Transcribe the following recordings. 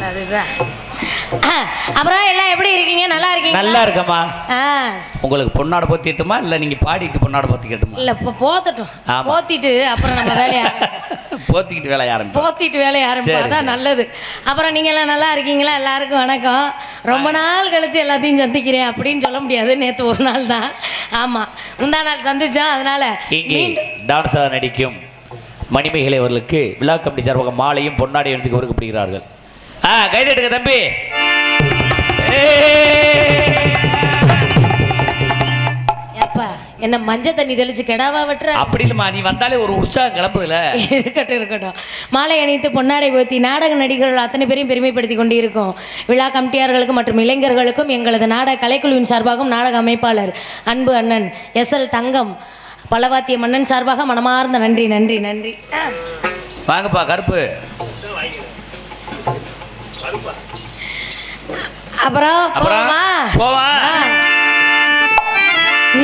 அதுதான். அப்புறம் எல்லாம் எப்படி இருக்கீங்க? நல்லா இருக்கீங்க நல்லா இருக்கம்மா. ஆ. உங்களுக்கு பொன்னாட போத்திட்டுமா இல்லை நீங்க பாடிட்டு பொன்னாட போத்திக்கட்டுமா இல்ல இப்போ போத்தட்டும். போத்திட்டு அப்புறம் நம்ம வேலையை போத்திக்கிட்டு வேலைய ஆரம்பிப்போம். போத்திட்டு வேலையை சரி, அதான் சரி. நல்லது. அப்புறம் நீங்க எல்லாம் நல்லா இருக்கீங்களா? எல்லாருக்கும் வணக்கம். ரொம்ப நாள் கழிச்சு எல்லாத்தையும் சந்திக்கிறேன் அப்படின்னு சொல்ல முடியாது. நேத்து ஒரு நாள் தான். ஆமா. முந்தா நாள் சந்திச்சோம். அதனால டான்ஸாக நடிக்கும் மணிமேகலை அவர்களுக்கு விழா கமிட்டி சார்பாக மாலையும் பொன்னாடி எடுத்து கொடுக்கப்படுகிறார்கள். ஆ கைதட்டுங்க தம்பி. ஏய். ஏப்பா என்ன மஞ்சள் தண்ணி தெளிச்சு கெடாவா வெட்டுற? அப்படி இல்லைம்மா நீ வந்தாலே ஒரு உற்சாகம் கிளம்புதுல. இருக்கட்டும் இருக்கட்டும். மாலை அணித்து பொன்னாடை போத்தி நாடக நடிகர்கள் அத்தனை பேரையும் பெருமைப்படுத்தி கொண்டிருக்கோம். விழா கமிட்டியார்களுக்கும் மற்றும் இளைஞர்களுக்கும் எங்களது நாடக கலைக்குழுவின் சார்பாகவும் நாடக அமைப்பாளர் அன்பு அண்ணன் எஸ் எல் தங்கம் பலவாத்திய மன்னன் சார்பாக மனமார்ந்த நன்றி நன்றி நன்றி. வாங்கப்பா கருப்பு. அப்புறம் போமா போவா?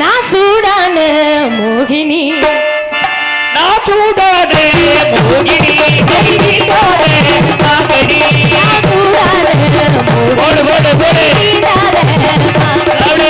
நான் சூடான மோகினி. நான் சூடானே மோகினி. நான் சூடான மோகினி.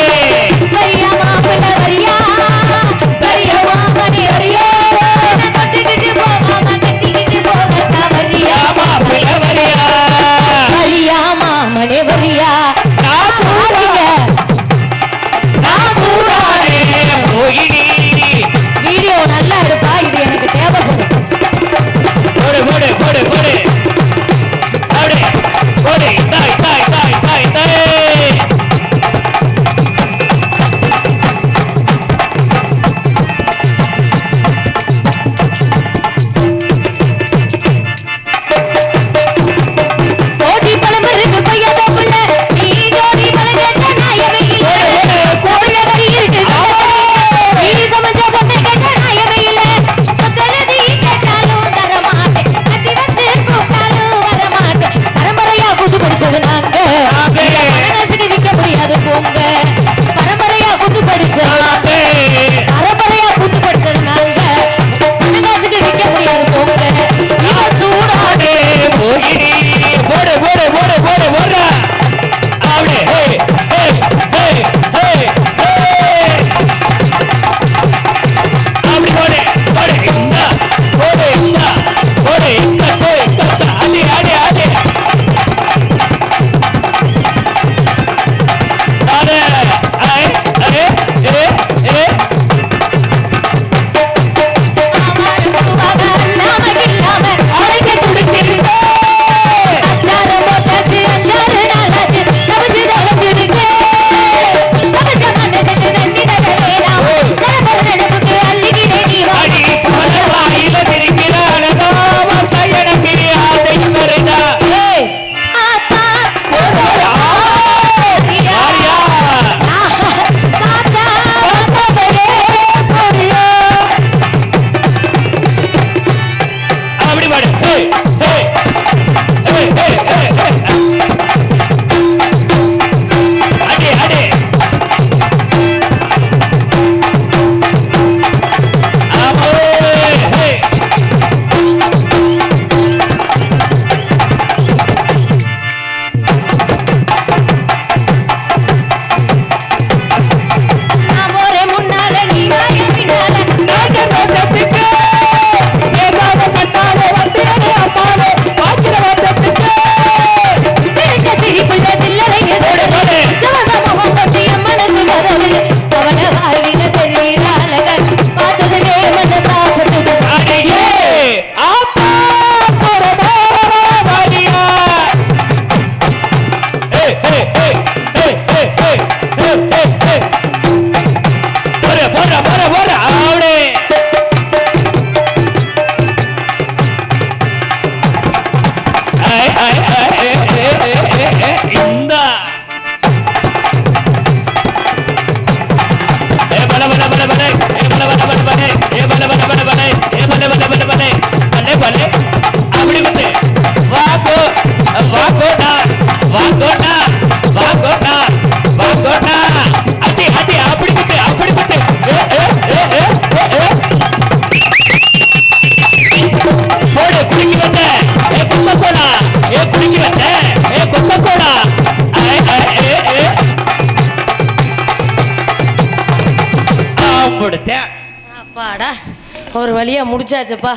ஒரு வழியா முடிச்சாச்சப்பா.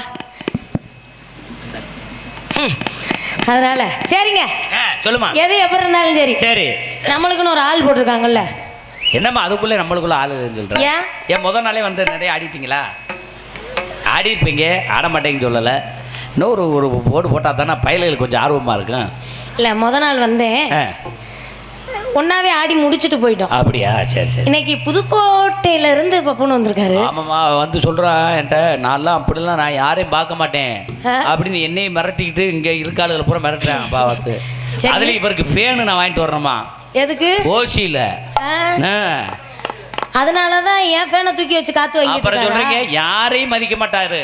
அதனால சரிங்க. சொல்லுமா. எது எப்படி இருந்தாலும் சரி. சரி. நம்மளுக்குன்னு ஒரு ஆள் போட்டிருக்காங்கல்ல. என்னம்மா அதுக்குள்ளே நம்மளுக்குள்ள ஆளு சொல்கிறேன் ஏன்? ஏன் முத நாளே வந்து நிறைய ஆடிட்டீங்களா? ஆடி இருப்பீங்க ஆட மாட்டேங்கன்னு சொல்லலை. இன்னொரு ஒரு போர்டு போட்டால் தானே பயல்களுக்கு கொஞ்சம் ஆர்வமாக இருக்கும். இல்லை முத நாள் வந்தேன். ஒன்னாவே ஆடி முடிச்சுட்டு போயிட்டோம். அப்படியா? சரி சரி. இன்னைக்கு புதுக்கோட்டையில இருந்து பப்புன்னு வந்திருக்காரு. ஆமாம்மா வந்து சொல்கிறான் என்கிட்ட நான்லாம் அப்படிலாம் நான் யாரையும் பார்க்க மாட்டேன். அப்படின்னு என்னையும் மிரட்டிக்கிட்டு இங்கே இருக்காளுகளை பூரா மிரட்டுறேன் சரி. அதில் இவருக்கு ஃபேனு நான் வாங்கிட்டு வரணுமா? எதுக்கு? ஓசியில். ஆ, அதனால தான் என் ஃபேனை தூக்கி வச்சு காத்து வாங்கிட்டு அப்புறம் இருக்காரா? யாரையும் மதிக்க மாட்டாரு.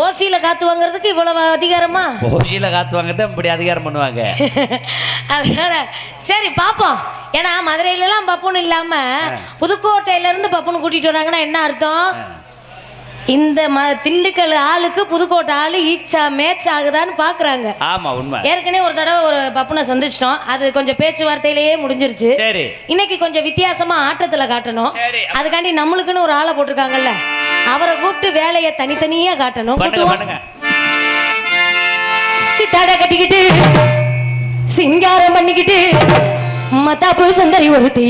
ஓசியில காத்து வாங்குறதுக்கு இவ்வளவு அதிகாரமா? ஓசியில் காத்து வாங்க இப்படி அதிகாரம் பண்ணுவாங்க. அதனால சரி பாப்போம். ஏன்னா மதுரையிலலாம் பப்புன்னு இல்லாம புதுக்கோட்டையில இருந்து பப்புன்னு கூட்டிட்டு வராங்கன்னா என்ன அர்த்தம்? இந்த ம திண்டுக்கல் ஆளுக்கு புதுக்கோட்டை ஆளு ஈச்சா மேட்ச் ஆகுதான்னு பாக்குறாங்க. ஆமாம் உண்மை. ஏற்கனவே ஒரு தடவை ஒரு பப்புனை சந்திச்சிட்டோம். அது கொஞ்சம் பேச்சுவார்த்தையிலேயே முடிஞ்சிருச்சு. சரி. இன்னைக்கு கொஞ்சம் வித்தியாசமா ஆட்டத்துல காட்டணும். அதுக்காண்டி நம்மளுக்குன்னு ஒரு ஆளை போட்டிருக்காங்கல்ல. அவரை கூப்பிட்டு வேலையை தனித்தனியா காட்டணும். சித்தாட கட்டிக்கிட்டு சிங்காரம் பண்ணிக்கிட்டு மத்தாப்பு சுந்தரி ஒரு தீ